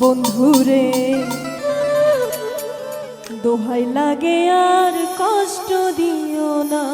বন্ধুরে। দোহাই লাগে আর কষ্ট দিও না।